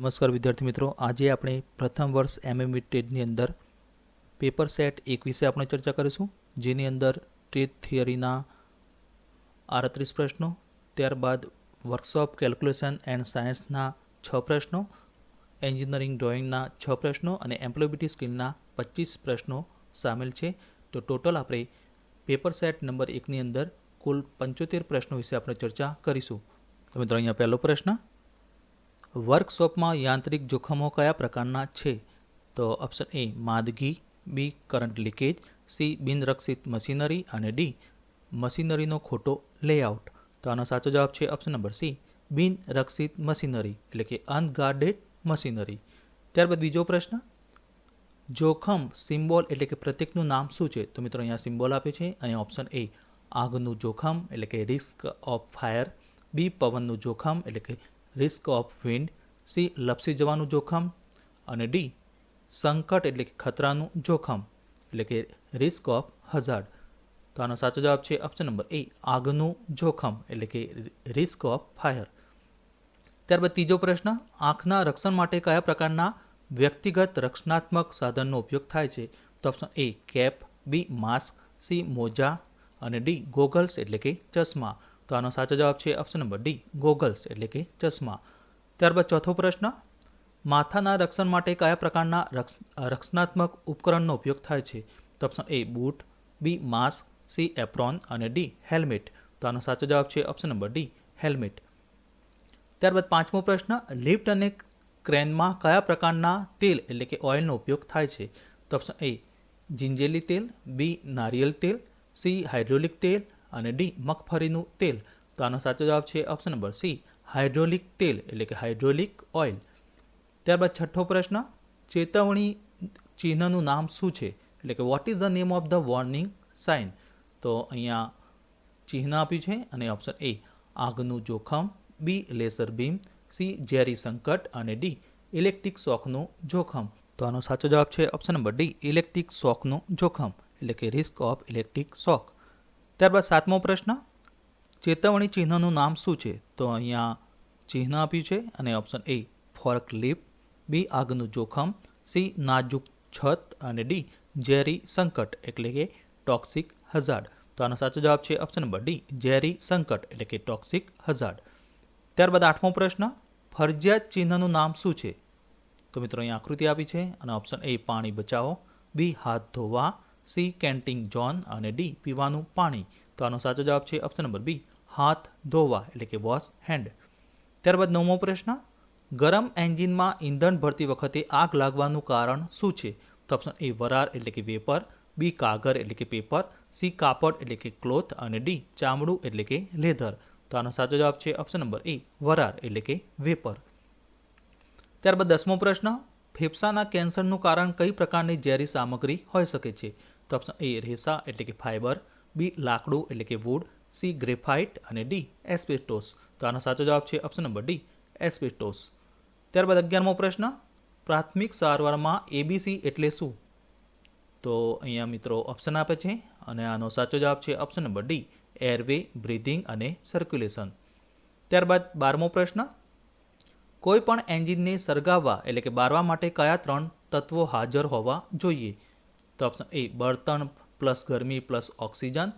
નમસ્કાર વિદ્યાર્થી મિત્રો. આજે આપણે પ્રથમ વર્ષ એમએમ ટેટની અંદર પેપર સેટ એક વિશે આપણે ચર્ચા કરીશું, જેની અંદર ટ્રેડ થિયરીના આડત્રીસ પ્રશ્નો, ત્યારબાદ વર્કશોપ, કેલ્ક્યુલેશન એન્ડ સાયન્સના છ પ્રશ્નો, એન્જિનિયરિંગ ડ્રોઈંગના છ પ્રશ્નો અને એમ્પ્લોયબિલિટી સ્કિલના પચીસ પ્રશ્નો સામેલ છે. તો ટોટલ આપણે પેપર સેટ નંબર એકની અંદર કુલ પંચોતેર પ્રશ્નો વિશે આપણે ચર્ચા કરીશું. તો મિત્રો, અહીંયા પહેલો પ્રશ્ન વર્કશોપમાં યાંત્રિક જોખમો કયા પ્રકારના છે? તો ઓપ્શન એ, માદગી, બી, કરંટ લીકેજ, સી, બિનરક્ષિત મશીનરી અને ડી, મશીનરીનો ખોટો લેઆઉટ. તો આનો સાચો જવાબ છે ઓપ્શન નંબર સી, બિનરક્ષિત મશીનરી, એટલે કે અનગાર્ડેડ મશીનરી. ત્યારબાદ બીજો પ્રશ્ન, જોખમ, સિમ્બોલ એટલે કે પ્રતીકનું નામ શું છે? તો મિત્રો અહીંયા સિમ્બોલ આપ્યું છે. અહીંયા ઓપ્શન એ, આગનું જોખમ એટલે કે રિસ્ક ઓફ ફાયર, બી, પવનનું જોખમ એટલે કે રિસ્ક ઓફ વિન્ડ સી લપસી જવાનું જોખમ, અને ડી સંકટ એટલે કે ખતરાનું જોખમ, એટલે કે રિસ્ક ઓફ હઝાર્ડ તો આનો સાચો જવાબ છે ઓપ્શન નંબર એ આગનું જોખમ, એટલે કે રિસ્ક ઓફ ફાયર ત્યારબાદ ત્રીજો પ્રશ્ન, આંખના રક્ષણ માટે કયા પ્રકારના વ્યક્તિગત રક્ષણાત્મક સાધનનો ઉપયોગ થાય છે? તો option A cap B mask C મોજા, અને ડી ગોગલ્સ એટલે કે ચશ્મા. તો આનો સાચો જવાબ છે ઓપ્શન નંબર ડી ગોગલ્સ એટલે કે ચશ્મા. ત્યારબાદ ચોથો પ્રશ્ન, માથાના રક્ષણ માટે કયા પ્રકારના રક્ષણાત્મક ઉપકરણનો ઉપયોગ થાય છે? તો option A boot B mask C apron અને ડી હેલ્મેટ તો આનો સાચો જવાબ છે ઓપ્શન નંબર ડી હેલ્મેટ ત્યારબાદ પાંચમો પ્રશ્ન, લિફ્ટ અને ક્રેનમાં કયા પ્રકારના તેલ એટલે કે ઓઇલનો ઉપયોગ થાય છે? તો ઓપ્શન એ જિંજેલી તેલ બી નારિયેલ તેલ સી હાઇડ્રોલિક તેલ અને ડી, મગફળીનું તેલ. તો આનો સાચો જવાબ છે ઓપ્શન નંબર સી હાઇડ્રોલિક તેલ, એટલે કે હાઇડ્રોલિક ઓઇલ ત્યારબાદ છઠ્ઠો પ્રશ્ન, ચેતવણી ચિહ્નનું નામ શું છે? એટલે કે what is the name of the warning sign તો અહીંયા ચિહ્ન આપ્યું છે અને ઓપ્શન એ, આગનું જોખમ બી લેસર બીમ સી ઝેરી સંકટ, અને ડી ઇલેક્ટ્રિક શોકનું જોખમ. તો આનો સાચો જવાબ છે ઓપ્શન નંબર ડી ઇલેક્ટ્રિક શોકનું જોખમ, એટલે કે રિસ્ક ઓફ ઇલેક્ટ્રિક શોક ત્યારબાદ સાતમો પ્રશ્ન, ચેતવણી ચિહ્નનું નામ શું છે? તો અહીંયા ચિહ્ન આપ્યું છે અને option A fork lift B આગનું જોખમ સી નાજુક છત અને ડી ઝેરી સંકટ, એટલે કે ટોક્સિક હઝાર્ડ તો આનો સાચો જવાબ છે ઓપ્શન નંબર ડી ઝેરી સંકટ, એટલે કે ટોક્સિક હઝાર્ડ ત્યારબાદ આઠમો પ્રશ્ન, ફરજિયાત ચિહ્નનું નામ શું છે? તો મિત્રો, અહીંયા આકૃતિ આપી છે અને ઓપ્શન એ પાણી બચાવો બી હાથ ધોવા સી કેન્ટિંગ જોન અને ડી પીવાનું પાણી. તો આનો સાચો જવાબ છે ઓપ્શન નંબર બી, હાથ ધોવા, એટલે કે વોશ હેન્ડ ત્યારબાદ નવમો પ્રશ્ન, ગરમ એન્જિનમાં ઇંધણ ભરતી વખતે આગ લાગવાનું કારણ શું છે? તો ઓપ્શન એ વરાર એટલે કે વેપર, બી કાગર એટલે કે પેપર સી કાપડ, એટલે કે ક્લોથ અને ડી ચામડું, એટલે કે લેધર. તો આનો સાચો જવાબ છે ઓપ્શન નંબર એ વરાર એટલે કે વેપર. ત્યારબાદ દસમો પ્રશ્ન ફેફસાના કેન્સરનું કારણ કઈ પ્રકારની ઝેરી સામગ્રી હોઈ શકે છે? તો ઓપ્શન એ રેસા, એટલે કે ફાઇબર બી લાકડું, એટલે કે વુડ સી ગ્રેફાઇટ અને ડી એસ્પેસ્ટોસ. તો આનો સાચો જવાબ છે ઓપ્શન નંબર ડી એસ્પેસ્ટોસ. ત્યારબાદ અગિયારમો પ્રશ્ન. પ્રાથમિક સારવારમાં એબીસી એટલે શું? તો અહીંયા મિત્રો ઓપ્શન આપે છે અને આનો સાચો જવાબ છે option number D airway breathing અને સર્ક્યુલેશન ત્યારબાદ બારમો પ્રશ્ન. કોઈ પણ એન્જિનને સળગાવવા એટલે કે બારવા માટે કયા ત્રણ તત્વો હાજર હોવા જોઈએ? તો ઓપ્શન એ બળતણ પ્લસ ગરમી plus oxygen.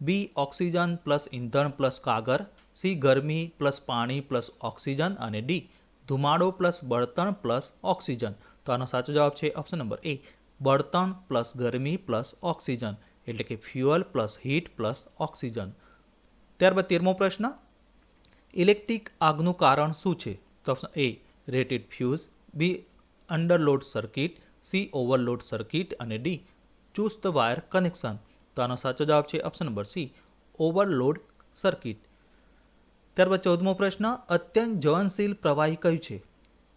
B oxygen plus ઈંધણ પ્લસ કાગર સી ગરમી પ્લસ પાણી પ્લસ ઓક્સિજન. અને ડી ધુમાડો પ્લસ બળતણ પ્લસ ઓક્સિજન. તો આનો સાચો જવાબ છે ઓપ્શન નંબર એ બળતણ પ્લસ ગરમી પ્લસ ઓક્સિજન. એટલે કે fuel plus heat plus oxygen. ત્યારબાદ તેરમો પ્રશ્ન. ઇલેક્ટ્રિક આગનું કારણ શું છે? તો option A rated fuse B underload circuit C overload circuit અને ડી ચુસ્ત વાયર કનેક્શન તો આનો સાચો જવાબ છે option number C overload circuit ત્યારબાદ ચૌદમો પ્રશ્ન, અત્યંત જ્વલનશીલ પ્રવાહી કયું છે?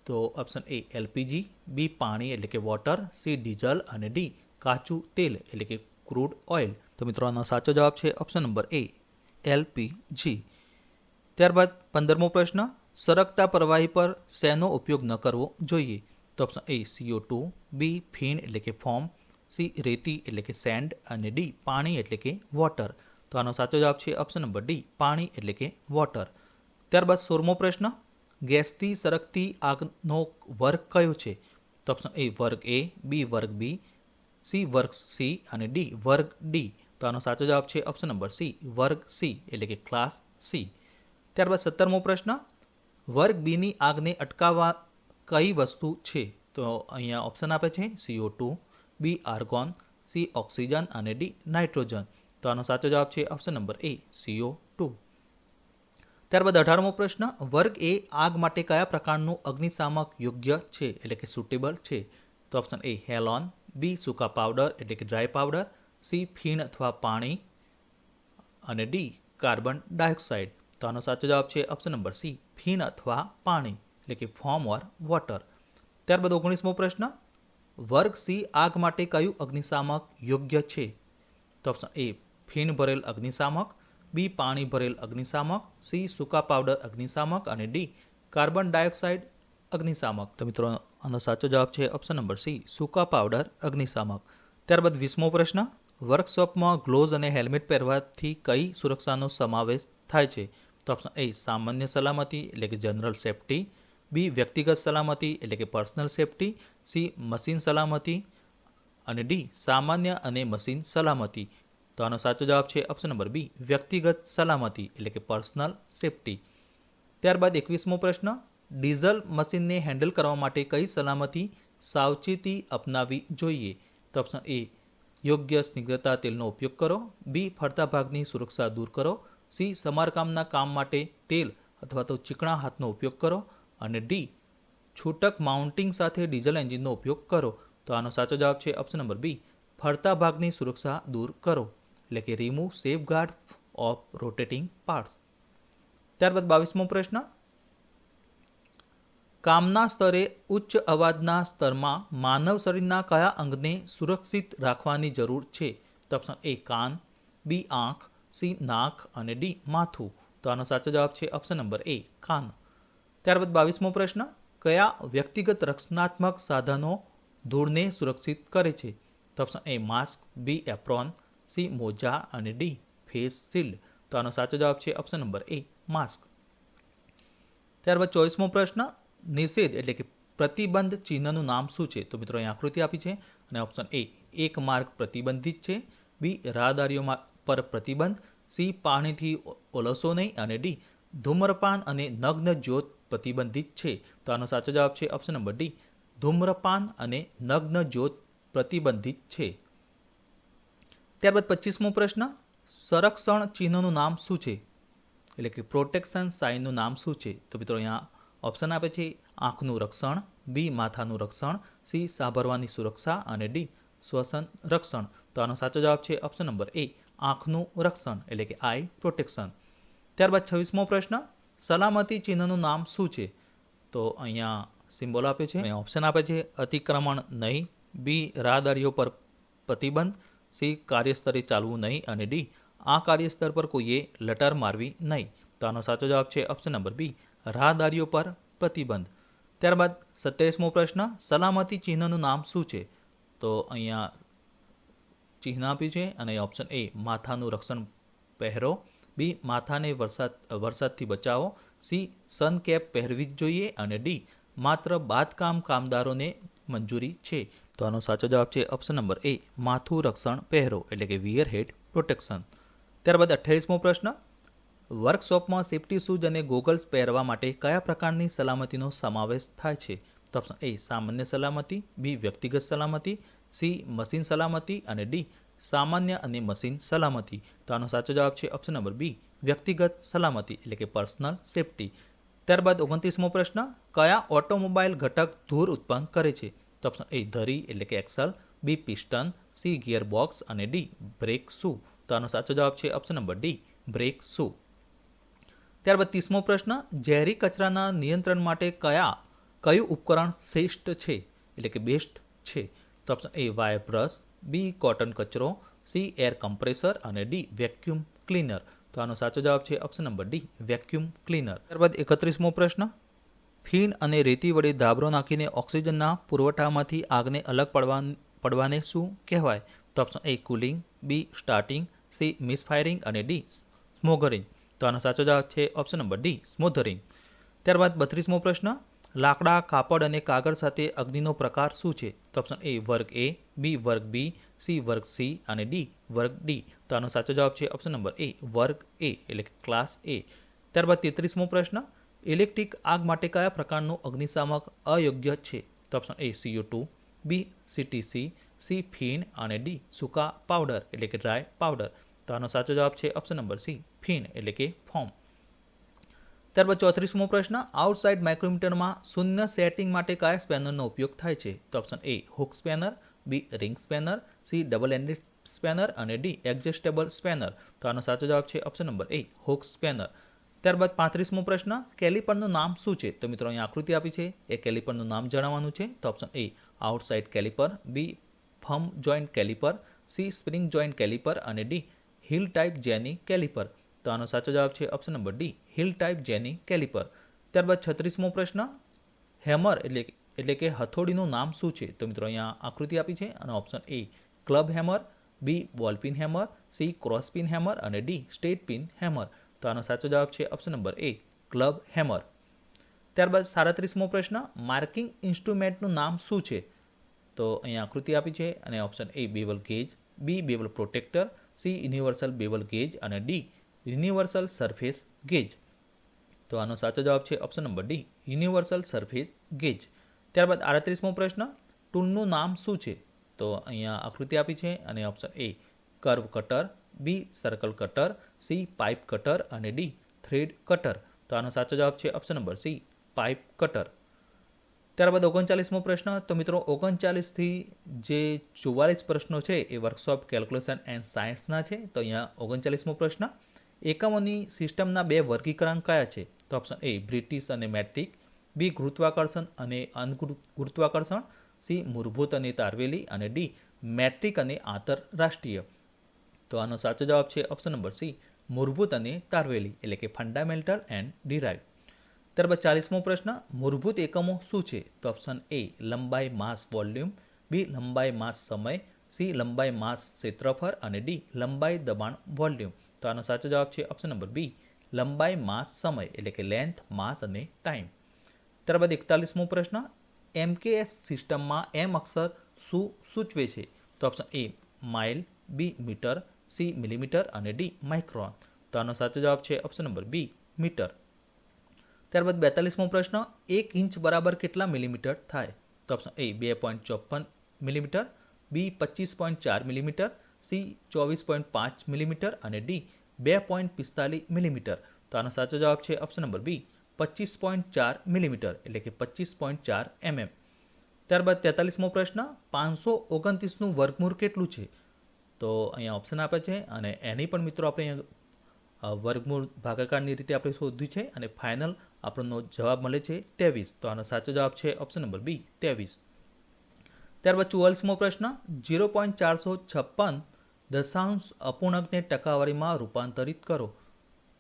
તો ઓપ્શન એ એલપીજી બી પાણી એટલે કે વોટર સી ડીઝલ અને ડી કાચું તેલ એટલે કે ક્રૂડ ઓઇલ તો મિત્રો, આનો સાચો જવાબ છે ઓપ્શન નંબર એ એલપીજી ત્યારબાદ પંદરમો પ્રશ્ન સરકતા પ્રવાહી પર શેનો ઉપયોગ ન કરવો જોઈએ? તો option A C O two B એટલે કે ફોર્મ સી રેતી એટલે કે સેન્ડ અને ડી પાણી એટલે કે વોટર. તો આનો સાચો જવાબ છે ઓપ્શન નંબર ડી, પાણી એટલે કે વોટર. ત્યારબાદ સોળમો પ્રશ્ન, ગેસથી સરકતી આગનો વર્ગ કયો છે? તો ઓપ્શન એ વર્ગ એ બી વર્ગ બી સી વર્ગ સી અને ડી વર્ગ ડી તો આનો સાચો જવાબ છે ઓપ્શન નંબર સી વર્ગ સી એટલે કે ક્લાસ સી ત્યારબાદ સત્તરમો પ્રશ્ન વર્ગ બીની આગને અટકાવવા કઈ વસ્તુ છે? તો અહીંયા ઓપ્શન આપે છે CO two B argon C oxygen અને ડી નાઇટ્રોજન તો આનો સાચો જવાબ છે option number A CO two ત્યારબાદ અઢારમો પ્રશ્ન, વર્ગ એ આગ માટે કયા પ્રકારનું અગ્નિશામક યોગ્ય છે? એટલે કે સુટેબલ છે. તો ઓપ્શન એ હેલોન બી સૂકા પાવડર એટલે કે ડ્રાય પાવડર સી ફીણ અથવા પાણી. અને ડી કાર્બન ડાયોક્સાઇડ તો આનો સાચો જવાબ છે ઓપ્શન નંબર સી ફીન અથવા પાણી, એટલે કે ફોર્મ ઓર વોટર ત્યારબાદ ઓગણીસમો પ્રશ્ન, વર્ગ સી આગ માટે કયું અગ્નિશામક યોગ્ય છે? તો ઓપ્શન એ ફીણ ભરેલ અગ્નિશામક બી પાણી ભરેલ અગ્નિશામક સી સૂકા પાવડર અગ્નિશામક અને ડી કાર્બન ડાયોક્સાઇડ અગ્નિશામક. તો મિત્રો, આનો સાચો જવાબ છે ઓપ્શન નંબર સી સૂકા પાવડર અગ્નિશામક. ત્યારબાદ વીસમો પ્રશ્ન વર્કશોપમાં ગ્લોવ્સ અને હેલ્મેટ પહેરવાથી કઈ સુરક્ષાનો સમાવેશ થાય છે? તો ઓપ્શન એ સામાન્ય સલામતી, એટલે કે જનરલ સેફટી. બી વ્યક્તિગત સલામતી, એટલે કે પર્સનલ સેફટી. સી મશીન સલામતી. અને ડી સામાન્ય અને મશીન સલામતી. તો આનો સાચો જવાબ છે ઓપ્શન નંબર બી વ્યક્તિગત સલામતી, એટલે કે પર્સનલ સેફટી. ત્યારબાદ એકવીસમો પ્રશ્ન, ડીઝલ મશીનને હેન્ડલ કરવા માટે કઈ સલામતી સાવચેતી અપનાવવી જોઈએ? તો ઓપ્શન એ યોગ્ય સ્નિગ્ધતા તેલનો ઉપયોગ કરો. બી, ફરતા ભાગની સુરક્ષા દૂર કરો. સી, સમારકામના કામ માટે તેલ અથવા તો ચીકણા હાથનો ઉપયોગ કરો. અને ડી, છૂટક માઉન્ટિંગ સાથે ડીઝલ એન્જિનનો ઉપયોગ કરો. તો આનો સાચો જવાબ છે ઓપ્શન નંબર બી, ફરતા ભાગની સુરક્ષા દૂર કરો. એટલે કે remove safeguard of rotating parts ત્યારબાદ બાવીસમો પ્રશ્ન કામના સ્તરે ઉચ્ચ અવાજના સ્તરમાં માનવ શરીરના કયા અંગને સુરક્ષિત રાખવાની જરૂર છે? તો ઓપ્શન એ કાન, બી આંખ, સી નાક અને ડી માથું. તો આનો સાચો જવાબ છે ઓપ્શન નંબર એ કાન. ત્યારબાદ બાવીસમો પ્રશ્ન, કયા વ્યક્તિગત રક્ષણાત્મક સાધનો ધૂળને સુરક્ષિત કરે છે? તો option A mask, B apron, C મોજા અને ડી ફેસ શિલ્ડ. તો આનો સાચો જવાબ છે ઓપ્શન નંબર એ માસ્ક. ત્યારબાદ ચોવીસમો પ્રશ્ન નિષેધ એટલે કે પ્રતિબંધ ચિહ્નનું નામ શું છે? તો મિત્રો અહીં આકૃતિ આપી છે અને ઓપ્શન એ એક માર્ગ પ્રતિબંધિત છે. બી રાહદારીઓ પર પ્રતિબંધ. સી પાણીથી ઓલસો નહીં અને ડી ધૂમ્રપાન અને નગ્ન જ્યોત પ્રતિબંધિત છે. તો આનો સાચો જવાબ છે ઓપ્શન નંબર ડી ધૂમ્રપાન અને નગ્ન જ્યોત પ્રતિબંધિત છે. ત્યારબાદ પચીસમો પ્રશ્ન, સંરક્ષણ ચિહ્નનું નામ શું છે? એટલે કે પ્રોટેક્શન સાઇનનું નામ શું છે? તો મિત્રો અહીંયા ઓપ્શન આપે છે આંખનું રક્ષણ, બી માથાનું રક્ષણ, સી સાંભળવાની સુરક્ષા અને ડી શ્વસન રક્ષણ. તો આનો સાચો જવાબ છે ઓપ્શન નંબર એ, આંખનું રક્ષણ, એટલે કે આઈ પ્રોટેક્શન. ત્યારબાદ છવ્વીસમો પ્રશ્ન, સલામતી ચિહ્નનું નામ શું છે? તો અહીંયા સિમ્બોલ આપ્યો છે. ઓપ્શન આપે છે અતિક્રમણ નહીં, બી રાહદારીઓ પર પ્રતિબંધ, સી કાર્યસ્તરે ચાલવું નહીં અને ડી આ કાર્યસ્તર પર કોઈએ લટાર મારવી નહીં. તો આનો સાચો જવાબ છે ઓપ્શન નંબર બી રાહદારીઓ પર પ્રતિબંધ. ત્યારબાદ સત્યાવીસમો પ્રશ્ન, સલામતી ચિહ્નનું નામ શું છે? તો અહીંયા ચિહ્ન આપ્યું છે અને ઓપ્શન એ માથાનું રક્ષણ પહેરો. બી માથાને વરસાદ, વરસાદથી બચાવો. સી સન કેપ પહેરવી જ જોઈએ. અને ડી માત્ર બાંધકામ કામદારોને મંજૂરી છે. તો આનો સાચો જવાબ છે ઓપ્શન નંબર એ માથું રક્ષણ પહેરો, એટલે કે વિયર હેડ પ્રોટેક્શન ત્યારબાદ અઠ્યાવીસમો પ્રશ્ન વર્કશોપમાં સેફ્ટી શૂઝ અને ગોગલ્સ પહેરવા માટે કયા પ્રકારની સલામતીનો સમાવેશ થાય છે? તો ઓપ્શન એ સામાન્ય સલામતી, બી વ્યક્તિગત સલામતી, સી મશીન સલામતી અને ડી સામાન્ય અને મશીન સલામતી. તો આનો સાચો જવાબ છે ઓપ્શન નંબર બી, વ્યક્તિગત સલામતી એટલે કે પર્સનલ સેફ્ટી ત્યારબાદ ઓગણત્રીસમો પ્રશ્ન, કયા ઓટોમોબાઈલ ઘટક ધૂર ઉત્પન્ન કરે છે? તો ઓપ્શન એ ધરી એટલે કે axle, B piston, C gear box અને ડી બ્રેક શૂ. તો આનો સાચો જવાબ છે option number D, brake shoe. ત્યારબાદ ત્રીસમો પ્રશ્ન, ઝેરી કચરાના નિયંત્રણ માટે કયા, કયું ઉપકરણ શ્રેષ્ઠ છે? એટલે કે બેસ્ટ છે. તો option A wire brush B cotton કચરો. સી એર કમ્પ્રેસર અને ડી વેક્યુમ ક્લીનર તો આનો સાચો જવાબ છે option number D vacuum cleaner ત્યારબાદ એકત્રીસમો પ્રશ્ન, ફીણ અને રેતી વડે ધાબરો નાખીને ઓક્સિજનના પુરવઠામાંથી આગને અલગ પડવા પડવાને શું કહેવાય? તો option A cooling B starting C misfiring અને ડી સ્મોગરિંગ તો આનો સાચો જવાબ છે ઓપ્શન નંબર ડી સ્મોધરિંગ ત્યારબાદ બત્રીસમો પ્રશ્ન, લાકડા, કાપડ અને કાગળ સાથે અગ્નિનો પ્રકાર શું છે? તો ઓપ્શન એ વર્ગ એ બી વર્ગ બી સી વર્ગ સી અને ડી વર્ગ ડી તો આનો સાચો જવાબ છે ઓપ્શન નંબર એ વર્ગ એ એટલે કે ક્લાસ એ ત્યારબાદ તેત્રીસમો પ્રશ્ન ઇલેક્ટ્રિક આગ માટે કયા પ્રકારનું અગ્નિશામક અયોગ્ય છે? તો option A CO two B CTC C ફીન અને ડી સૂકા પાવડર એટલે કે ડ્રાય પાવડર તો આનો સાચો જવાબ છે ઓપ્શન નંબર સી ફીન એટલે કે ફોર્મ. ત્યારબાદ ચોત્રીસમો પ્રશ્ન આઉટસાઇડ માઇક્રોમીટરમાં શૂન્ય સેટિંગ માટે કયા સ્પેનરનો ઉપયોગ થાય છે? તો option A hook spanner B ring spanner C double ended spanner અને ડી એડજસ્ટેબલ સ્પેનર તો આનો સાચો જવાબ છે option number A hook spanner ત્યારબાદ પાંત્રીસમો પ્રશ્ન, કેલિપરનું નામ શું છે? તો મિત્રો અહીં આકૃતિ આપી છે, એ કેલિપરનું નામ જણાવવાનું છે. તો option A outside caliper B firm joint caliper C spring joint caliper અને D heel type jenny caliper. તો આનો સાચો જવાબ છે option number D heel type jenny caliper. ત્યારબાદ છત્રીસમો પ્રશ્ન, હેમર એટલે એટલે કે હથોડીનું નામ શું છે? તો મિત્રો અહીંયા આકૃતિ આપી છે અને option A club hammer B ball pin hammer C cross pin hammer અને ડી સ્ટેટ પિન હેમર. તો આનો સાચો જવાબ છે option number A club hammer. ત્યારબાદ સાડત્રીસમો પ્રશ્ન, માર્કિંગ ઇન્સ્ટ્રુમેન્ટનું નામ શું છે? તો અહીંયા આકૃતિ આપી છે અને option A bevel gauge B bevel protractor C universal bevel gauge અને ડી યુનિવર્સલ સરફેસ ગેજ. તો આનો સાચો જવાબ છે option number D universal surface gauge. ત્યારબાદ આડત્રીસમો પ્રશ્ન, ટૂલનું નામ શું છે? તો અહીંયા આકૃતિ આપી છે અને option A curve cutter, B circle cutter, C pipe cutter અને ડી થ્રેડ કટર. તો આનો સાચો જવાબ છે option number C pipe cutter. ત્યારબાદ ઓગણચાલીસમો પ્રશ્ન, તો મિત્રો ઓગણચાલીસથી જે ચુવાલીસ પ્રશ્નો છે એ વર્કશોપ કેલ્ક્યુલેશન એન્ડ સાયન્સના છે. તો અહીંયા ઓગણચાલીસમો પ્રશ્ન, એકમોની સિસ્ટમના બે વર્ગીકરણ કયા છે? તો ઓપ્શન એ બ્રિટિશ અને મેટ્રિક બી ગુરુત્વાકર્ષણ અને અનગુરુત્વાકર્ષણ સી મૂળભૂત અને તારવેલી, અને ડી મેટ્રિક અને આંતરરાષ્ટ્રીય. તો આનો સાચો જવાબ છે ઓપ્શન નંબર સી મૂળભૂત અને તારવેલી, એટલે કે ફંડામેન્ટલ એન્ડ ડિરાઇવ ત્યારબાદ ચાલીસમો પ્રશ્ન, મૂળભૂત એકમો શું છે? તો ઓપ્શન એ લંબાઈ, માસ વોલ્યુમ બી લંબાઈ, માસ, સમય સી લંબાઈ, માસ, ક્ષેત્રફળ અને ડી લંબાઈ, દબાણ વોલ્યુમ તો આનો સાચો જવાબ છે ઓપ્શન નંબર બી લંબાઈ, માસ, સમય, એટલે કે લેન્થ માસ અને ટાઈમ ત્યારબાદ એકતાલીસમો પ્રશ્ન, એમકેએસ સિસ્ટમમાં એમ અક્ષર શું સૂચવે છે? તો option A mile B metre C millimetre અને ડી માઇક્રોન તો આનો સાચો જવાબ છે ઓપ્શન નંબર બી મીટર ત્યારબાદ બેતાલીસમો પ્રશ્ન, એક ઇંચ બરાબર કેટલા મિલીમીટર થાય? તો ઓપ્શન એ બે પોઈન્ટ ચોપન મિલીમીટર બી પચીસ પોઈન્ટ ચાર મિલીમીટર સી ચોવીસ પોઈન્ટ પાંચ મિલીમીટર અને ડી બે પોઈન્ટ પિસ્તાલીસ મિલીમીટર. તો આનો સાચો જવાબ છે ઓપ્શન નંબર બી પચીસ પોઈન્ટ ચાર મિલીમીટર, એટલે કે પચીસ પોઈન્ટ ચાર એમએમ ત્યારબાદ તેતાલીસમો પ્રશ્ન, પાંચસો ઓગણત્રીસનું વર્ગમૂળ કેટલું છે? તો અહીંયા ઓપ્શન આપે છે અને એની પણ મિત્રો આપણે અહીંયા વર્ગમૂળ ભાગાકારની રીતે આપણે શોધ્યું છે અને ફાઇનલ આપણનો જવાબ મળે છે ત્રેવીસ. તો આનો સાચો જવાબ છે ઓપ્શન નંબર બી ત્રેવીસ. ત્યારબાદ ચુવાલીસમો પ્રશ્ન ઝીરો પોઈન્ટ ચારસો છપ્પન દશાંશ અપૂર્ણાંકને ટકાવારીમાં રૂપાંતરિત કરો.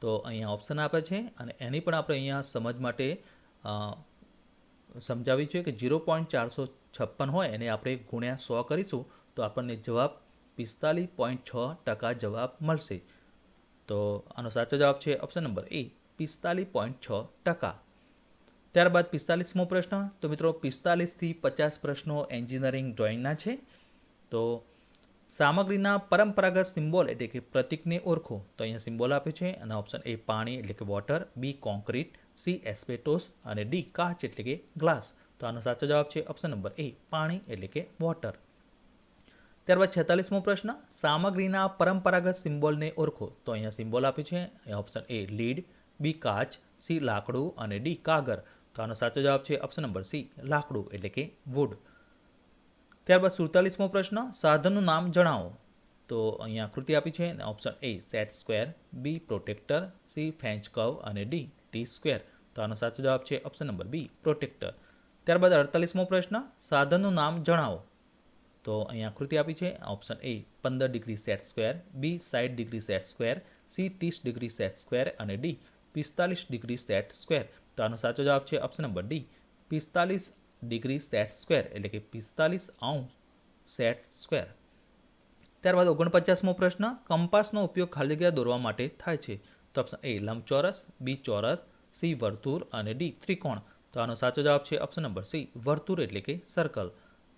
તો અહીંયા ઓપ્શન આપે છે અને એની પણ આપણે અહીંયા સમજ માટે સમજાવી છે કે ઝીરો પોઈન્ટ ચારસો છપ્પન હોય એને આપણે ગુણ્યા સો કરીશું, તો આપણને જવાબ પિસ્તાલીસ પોઈન્ટ છ ટકા જવાબ મળશે. તો આનો સાચો જવાબ છે ઓપ્શન નંબર એ પિસ્તાલીસ પોઈન્ટ છ ટકા. ત્યારબાદ પિસ્તાલીસમો પ્રશ્ન, તો મિત્રો પિસ્તાલીસથી પચાસ પ્રશ્નો એન્જિનિયરિંગ ડ્રોઈંગના છે. તો સામગ્રીના પરંપરાગત સિમ્બોલ એટલે કે પ્રતિકને ઓળખો, તો અહીંયા સિમ્બોલ આપ્યો છે. અને ઓપ્શન એ પાણી એટલે કે water, B concrete C asbestos અને ડી કાચ એટલે કે ગ્લાસ. તો આનો સાચો જવાબ છે ઓપ્શન નંબર એ પાણી એટલે કે વોટર. ત્યારબાદ છેતાલીસમો પ્રશ્ન, સામગ્રીના પરંપરાગત સિમ્બોલને ઓળખો, તો અહીંયા સિમ્બોલ આપ્યું છે. ઓપ્શન એ લીડ બી કાચ, સી લાકડું અને ડી કાગર. તો આનો સાચો જવાબ છે ઓપ્શન નંબર સી લાકડું, એટલે કે વુડ ત્યારબાદ સુડતાલીસમો પ્રશ્ન, સાધનનું નામ જણાવો. તો અહીંયા આકૃતિ આપી છે option A set square B protractor C French curve અને ડી ટી સ્ક્વેર તો આનો સાચો જવાબ છે ઓપ્શન નંબર બી પ્રોટેક્ટર ત્યારબાદ અડતાલીસમો પ્રશ્ન, સાધનનું નામ જણાવો. તો અહીંયા આકૃતિ આપી છે ઓપ્શન એ પંદર ડિગ્રી સેટ સ્ક્વેર બી સાઠ ડિગ્રી સેટ સ્ક્વેર સી ત્રીસ ડિગ્રી સેટ સ્ક્વેર અને ડી પિસ્તાલીસ ડિગ્રી સેટ સ્ક્વેર. તો આનો સાચો જવાબ છે ઓપ્શન નંબર ડી. પિસ્તાલીસ ડિગ્રી સેટ સ્ક્વેર એટલે કે પિસ્તાલીસ અંશ સેટ સ્ક્વેર. ત્યારબાદ ઓગણપચાસમો પ્રશ્ન, કંપાસનો ઉપયોગ ખાલી જગ્યા દોરવા માટે થાય છે. તો ઓપ્શન એ લંબચોરસ બી ચોરસ સી વર્તુળ અને ડી ત્રિકોણ. તો આનો સાચો જવાબ છે ઓપ્શન નંબર સી વર્તુળ એટલે કે સર્કલ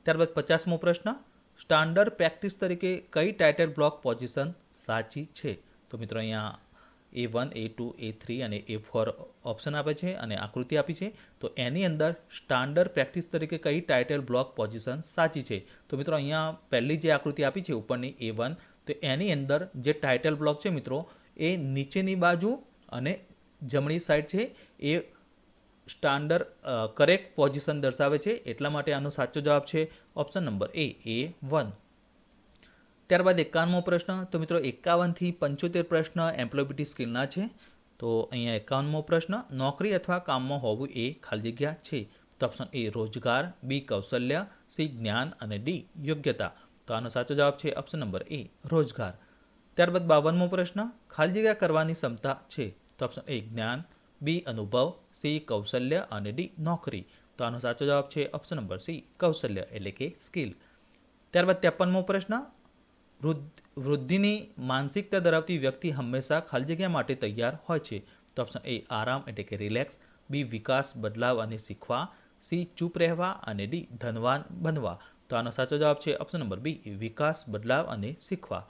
ત્યારબાદ પચાસમો પ્રશ્ન સ્ટાન્ડર્ડ પ્રેક્ટિસ તરીકે કઈ ટાઇટલ બ્લોક પોઝિશન સાચી છે? તો મિત્રો અહીંયા A one A two A three અને એ ફોર ઓપ્શન આપે છે અને આકૃતિ આપી છે. તો એની અંદર સ્ટાન્ડર્ડ પ્રેક્ટિસ તરીકે કઈ ટાઇટલ બ્લોક પોઝિશન સાચી છે? તો મિત્રો અહીંયા પહેલી જે આકૃતિ આપી છે, ઉપરની એ વન તો એની અંદર જે ટાઇટલ બ્લોક છે મિત્રો, એ નીચેની બાજુ અને જમણી સાઈડ છે, એ સ્ટાન્ડર્ડ કરેક્ટ પોઝિશન દર્શાવે છે. એટલા માટે આનો સાચો જવાબ છે option number A A one ત્યારબાદ એકાવનમો પ્રશ્ન. તો મિત્રો, એકાવનથી પંચોતેર પ્રશ્ન એમ્પ્લોયબિલિટી સ્કિલના છે. તો અહીંયા એકાવનમો પ્રશ્ન, નોકરી અથવા કામમાં હોવું એ ખાલી જગ્યા છે. તો ઓપ્શન એ રોજગાર બી કૌશલ્ય સી જ્ઞાન અને ડી યોગ્યતા. તો આનો સાચો જવાબ છે ઓપ્શન નંબર એ, રોજગાર. ત્યારબાદ બાવનમો પ્રશ્ન, ખાલી જગ્યા કરવાની ક્ષમતા છે. તો ઓપ્શન એ જ્ઞાન બી અનુભવ સી કૌશલ્ય અને ડી નોકરી. તો આનો સાચો જવાબ છે ઓપ્શન નંબર સી કૌશલ્ય એટલે કે સ્કિલ ત્યારબાદ ત્રેપનમો પ્રશ્ન વૃદ્ધિની માનસિકતા ધરાવતી વ્યક્તિ હંમેશા ખાલી જગ્યા માટે તૈયાર હોય છે. તો ઓપ્શન એ આરામ એટલે કે રિલેક્સ બી વિકાસ, બદલાવ અને શીખવા. સી ચૂપ રહેવા અને ડી ધનવાન બનવા. તો આનો સાચો જવાબ છે ઓપ્શન નંબર બી વિકાસ, બદલાવ અને શીખવા.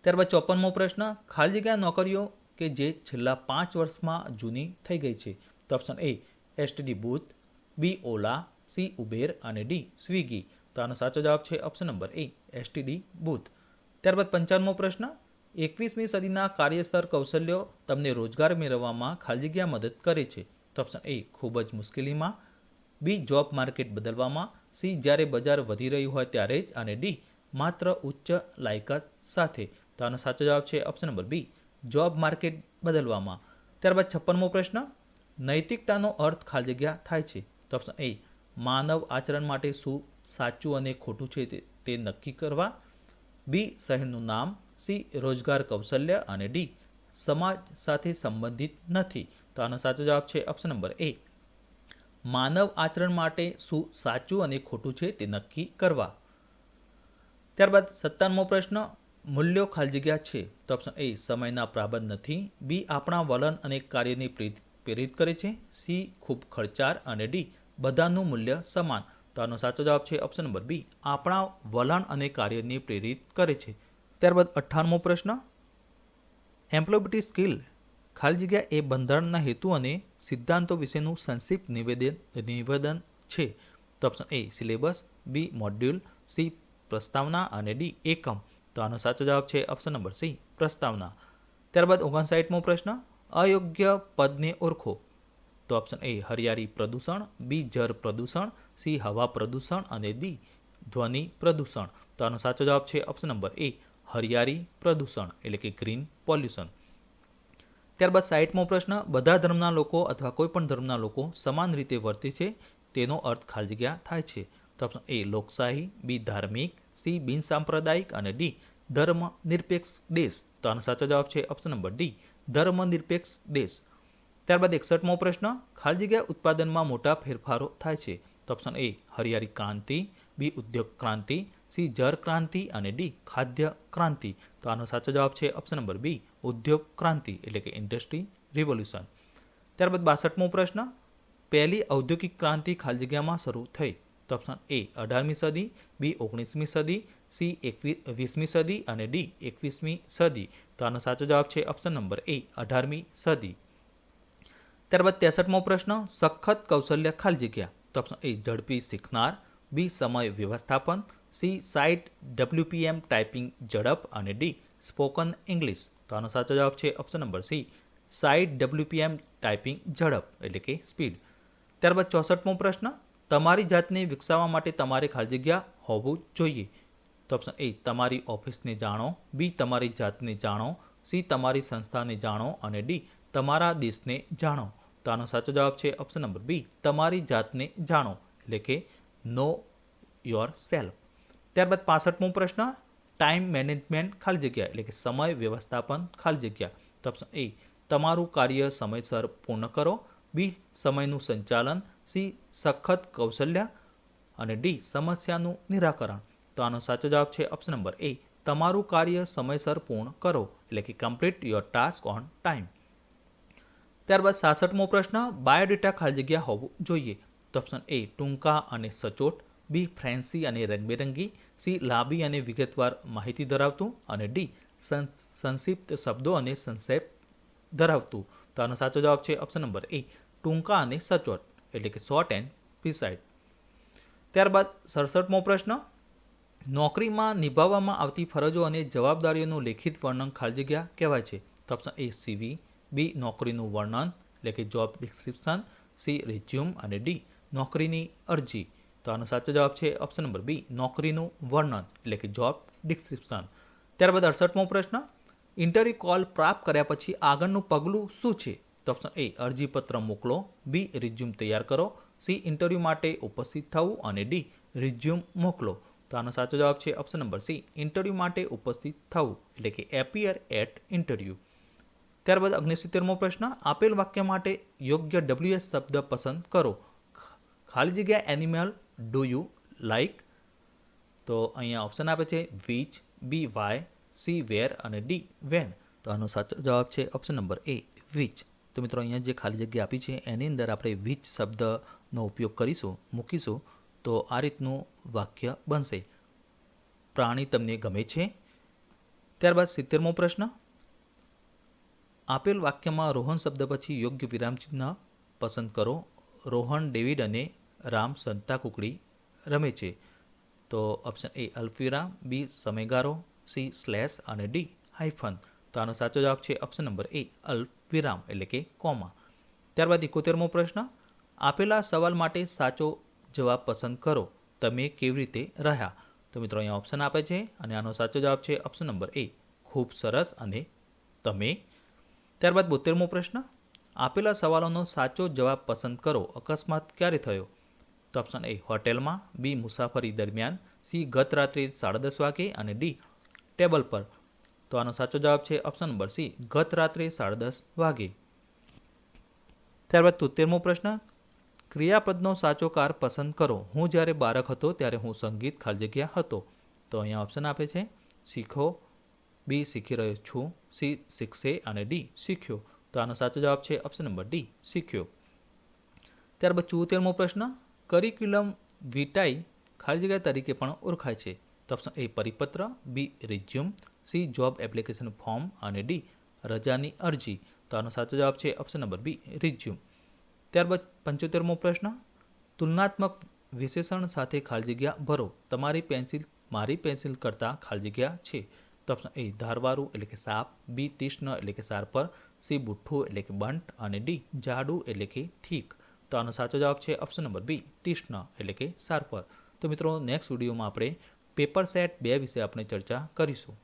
ત્યારબાદ ચોપનમો પ્રશ્ન, ખાલી જગ્યા નોકરીઓ કે જે છેલ્લા પાંચ વર્ષમાં જૂની થઈ ગઈ છે? તો option A STD booth. B Ola. C Uber અને ડી સ્વિગી. તો આનો સાચો જવાબ છે option number A STD booth. ત્યારબાદ પંચાવનમો પ્રશ્ન, એકવીસમી સદીના કાર્યસ્તર કૌશલ્યો તમને રોજગાર મેળવવામાં ખાલી જગ્યા મદદ કરે છે. તો ઓપ્શન એ ખૂબ જ મુશ્કેલીમાં. બી જોબ માર્કેટ બદલવામાં. સી જ્યારે બજાર વધી રહ્યું હોય ત્યારે જ. અને ડી માત્ર ઉચ્ચ લાયકાત સાથે. તો આનો સાચો જવાબ છે option number B job market બદલવામાં. ત્યારબાદ છપ્પનમો પ્રશ્ન, નૈતિકતાનો અર્થ ખાલી જગ્યા થાય છે. તો ઓપ્શન એ માનવ આચરણ માટે શું સાચું અને ખોટું છે તે નક્કી કરવા. બી શહેરનું નામ. સી રોજગાર કૌશલ્ય અને ડી સમાજ સાથે સંબંધિત નથી. તો આનો સાચો જવાબ છે ઓપ્શન નંબર એ માનવ આચરણ માટે શું સાચું અને ખોટું છે તે નક્કી કરવા? ત્યારબાદ સત્તાવનમો પ્રશ્ન, મૂલ્યો ખાલી જગ્યા છે. તો ઓપ્શન એ સમયના પ્રાબંધ નથી. બી આપણા વલણ અને કાર્યને પ્રેરિત કરે છે. સી ખૂબ ખર્ચાળ અને ડી બધાનું મૂલ્ય સમાન. તો આનો સાચો જવાબ છે ઓપ્શન નંબર બી આપણા વલણ અને કાર્યને પ્રેરિત કરે છે. ત્યારબાદ અઠ્ઠાણમો પ્રશ્ન. એમ્પ્લોયબિલિટી સ્કિલ ખાલી જગ્યા એ બંધારણના હેતુ અને સિદ્ધાંતો વિશેનું સંક્ષિપ્ત નિવેદન નિવેદન છે. તો option A syllabus B module C પ્રસ્તાવના અને ડી એકમ. તો આનો સાચો જવાબ છે ઓપ્શન નંબર સી પ્રસ્તાવના. ત્યારબાદ ઓગણસાઠમો પ્રશ્ન. અયોગ્ય પદને ઓળખો. તો ઓપ્શન એ હરિયાળી પ્રદૂષણ બી જળ પ્રદૂષણ સી હવા પ્રદૂષણ અને ડી ધ્વનિ પ્રદૂષણ. તો આનો સાચો જવાબ છે ઓપ્શન નંબર એ હરિયાળી પ્રદૂષણ, એટલે કે ગ્રીન પોલ્યુશન ત્યારબાદ સાઈઠમો પ્રશ્ન, બધા ધર્મના લોકો અથવા કોઈ પણ ધર્મના લોકો સમાન રીતે વર્તે છે? તેનો અર્થ ખાલી જગ્યા થાય છે. તો ઓપ્શન એ લોકશાહી બી ધાર્મિક સી બિનસાંપ્રદાયિક અને ડી ધર્મ નિરપેક્ષ દેશ. તો આનો સાચો જવાબ છે ઓપ્શન નંબર ડી ધર્મ નિરપેક્ષ દેશ. ત્યારબાદ એકસઠમો પ્રશ્ન, ખાલી જગ્યા ઉત્પાદનમાં મોટા ફેરફારો થાય છે. તો ઓપ્શન એ હરિયાળી ક્રાંતિ બી ઉદ્યોગ ક્રાંતિ સી જળ ક્રાંતિ અને ડી ખાદ્ય ક્રાંતિ. તો આનો સાચો જવાબ છે ઓપ્શન નંબર બી ઉદ્યોગ ક્રાંતિ, એટલે કે ઇન્ડસ્ટ્રી રિવોલ્યુશન ત્યારબાદ બાસઠમો પ્રશ્ન, પહેલી ઔદ્યોગિક ક્રાંતિ ખાલી જગ્યામાં શરૂ થઈ. તો ઓપ્શન એ અઢારમી સદી બી ઓગણીસમી સદી સી એકવીસ વીસમી સદી અને ડી એકવીસમી સદી. તો આનો સાચો જવાબ છે ઓપ્શન નંબર એ અઢારમી સદી. ત્યારબાદ ત્રેસઠમો પ્રશ્ન, સખત કૌશલ્ય ખાલી જગ્યા. તો ઓપ્શન એ ઝડપી શીખનાર. બી સમય વ્યવસ્થાપન. સી સાઇટ ડબલ્યુપીએમ ટાઈપિંગ ઝડપ. અને ડી સ્પોકન ઇંગ્લિશ તો આનો સાચો જવાબ છે ઓપ્શન નંબર સી સાઇટ ડબલ્યુપીએમ ટાઈપિંગ ઝડપ, એટલે કે સ્પીડ ત્યારબાદ ચોસઠમો પ્રશ્ન, તમારી જાતને વિકસાવવા માટે તમારે ખાલી જગ્યા હોવું જોઈએ. તો ઓપ્શન એ તમારી ઓફિસને જાણો. બી તમારી જાતને જાણો. સી તમારી સંસ્થાને જાણો. અને ડી તમારા દેશને જાણો. તો આનો સાચો જવાબ છે ઓપ્શન નંબર બી તમારી જાતને જાણો. એટલે કે નો યોર સેલ્ફ ત્યારબાદ પાસઠમો પ્રશ્ન ટાઈમ મેનેજમેન્ટ ખાલી જગ્યા, એટલે કે સમય વ્યવસ્થાપન ખાલી જગ્યા. તો ઓપ્શન એ તમારું કાર્ય સમયસર પૂર્ણ કરો. બી સમયનું સંચાલન. સી સખત કૌશલ્ય. અને ડી સમસ્યાનું નિરાકરણ. તો આનો સાચો જવાબ છે ઓપ્શન નંબર એ તમારું કાર્ય સમયસર પૂર્ણ કરો. એટલે કે complete your task on time ત્યારબાદ સાસઠમો પ્રશ્ન, બાયોડેટા ખાલી જગ્યા હોવું જોઈએ. તો ઓપ્શન એ ટૂંકા અને સચોટ. બી ફ્રેન્સી અને રંગબેરંગી. સી લાંબી અને વિગતવાર માહિતી ધરાવતું. અને ડી સંક્ષિપ્ત શબ્દો અને સંક્ષેપ ધરાવતું. તો આનો સાચો જવાબ છે ઓપ્શન નંબર એ ટૂંકા અને સચોટ, એટલે કે શોર્ટ એન્ડ પ્રિસાઇડ ત્યારબાદ સડસઠમો પ્રશ્ન, નોકરીમાં નિભાવવામાં આવતી ફરજો અને જવાબદારીઓનું લેખિત વર્ણન ખાલી જગ્યા કહેવાય છે. તો ઓપ્શન એ સીવી બી નોકરીનું વર્ણન એટલે કે જોબ ડિસ્ક્રિપ્શન સી રિઝ્યુમ અને ડી નોકરીની અરજી. તો આનો સાચો જવાબ છે ઓપ્શન નંબર બી નોકરીનું વર્ણન એટલે કે જોબ ડિસ્ક્રિપ્શન ત્યારબાદ અડસઠમો પ્રશ્ન ઇન્ટરવ્યુ કોલ પ્રાપ્ત કર્યા પછી આગળનું પગલું શું છે? તો ઓપ્શન એ અરજીપત્ર મોકલો. બી રિઝ્યુમ તૈયાર કરો. સી ઇન્ટરવ્યૂ માટે ઉપસ્થિત થવું અને ડી રિઝ્યુમ મોકલો. તો આનો સાચો જવાબ છે ઓપ્શન નંબર સી ઇન્ટરવ્યૂ માટે ઉપસ્થિત થવું, એટલે કે એપિયર એટ ઇન્ટરવ્યૂ ત્યારબાદ અગ્નિસિત્તેરમો પ્રશ્ન, આપેલ વાક્ય માટે યોગ્ય ડબલ્યુએસ શબ્દ પસંદ કરો. ખાલી જગ્યા એનિમલ ડુ યુ લાઇક તો અહીંયા ઓપ્શન આપે છે which B why C where અને ડી વેન તો આનો સાચો જવાબ છે ઓપ્શન નંબર એ વીચ તો મિત્રો અહીંયા જે ખાલી જગ્યા આપી છે, એની અંદર આપણે વીચ શબ્દનો ઉપયોગ કરીશું, મૂકીશું, તો આ રીતનું વાક્ય બનશે. પ્રાણી તમને ગમે છે. ત્યારબાદ સિત્તેરમો પ્રશ્ન આપેલ વાક્યમાં રોહન શબ્દ પછી યોગ્ય વિરામચિહ્ન પસંદ કરો. રોહન, ડેવિડ અને રામ સંતા કુકડી રમે છે. તો ઓપ્શન એ અલ્ફિરામ બી સમયગારો સી સ્લેશ અને ડી હાઇફન તો આનો સાચો જવાબ છે ઓપ્શન નંબર એ અલ્પવિરામ એટલે કે કોમા. ત્યારબાદ એકોતેરમો પ્રશ્ન, આપેલા સવાલ માટે સાચો જવાબ પસંદ કરો. તમે કેવી રીતે રહ્યા? તો મિત્રો અહીંયા ઓપ્શન આપે છે અને આનો સાચો જવાબ છે ઓપ્શન નંબર એ ખૂબ સરસ અને તમે ત્યારબાદ બોતેરમો પ્રશ્ન, આપેલા સવાલોનો સાચો જવાબ પસંદ કરો, અકસ્માત ક્યારે થયો? તો ઓપ્શન એ, હોટેલમાં, બી, મુસાફરી દરમિયાન, સી, ગત રાત્રે સાડા દસ વાગે અને ડી, ટેબલ પર. તો આનો સાચો જવાબ છે ઓપ્શન નંબર સી, ગત રાત્રે સાડા દસ વાગે. ત્યારબાદ તોતેરમો પ્રશ્ન, ક્રિયાપદનો સાચો કાર પસંદ કરો. હું જ્યારે બાળક હતો ત્યારે હું સંગીત ખાલી જગ્યા હતો. તો અહીંયા ઓપ્શન આપે છે, શીખો બી શીખી રહ્યો છું, સી શીખશે અને ડી શીખ્યો. તો આનો સાચો જવાબ છે ઓપ્શન નંબર ડી શીખ્યો. ત્યારબાદ ચુતેરમો પ્રશ્ન કરિક્યુલમ વિટાઈ ખાલી જગ્યા તરીકે પણ ઓળખાય છે. તો ઓપ્શન એ પરિપત્ર, B resume C job application form અને ડી રજાની અરજી. તો આનો સાચો જવાબ છે ઓપ્શન નંબર બી રિઝ્યુમ ત્યારબાદ પંચોતેરમો પ્રશ્ન, તુલનાત્મક વિશેષણ સાથે ખાલી જગ્યા ભરો. તમારી પેન્સિલ મારી પેન્સિલ કરતાં ખાલી જગ્યા છે. તો ઓપ્શન એ ધારવાળું એટલે કે સાપ, બી તીક્ષ્ણ એટલે કે સારપર, સી બુઠ્ઠું એટલે કે બંટ અને ડી જાડું એટલે કે થીક. તો આનો સાચો જવાબ છે ઓપ્શન નંબર બી, તીક્ષ્ણ એટલે કે સારપર. તો મિત્રો નેક્સ્ટ વિડીયોમાં આપણે પેપર સેટ બે વિશે આપણે ચર્ચા કરીશું.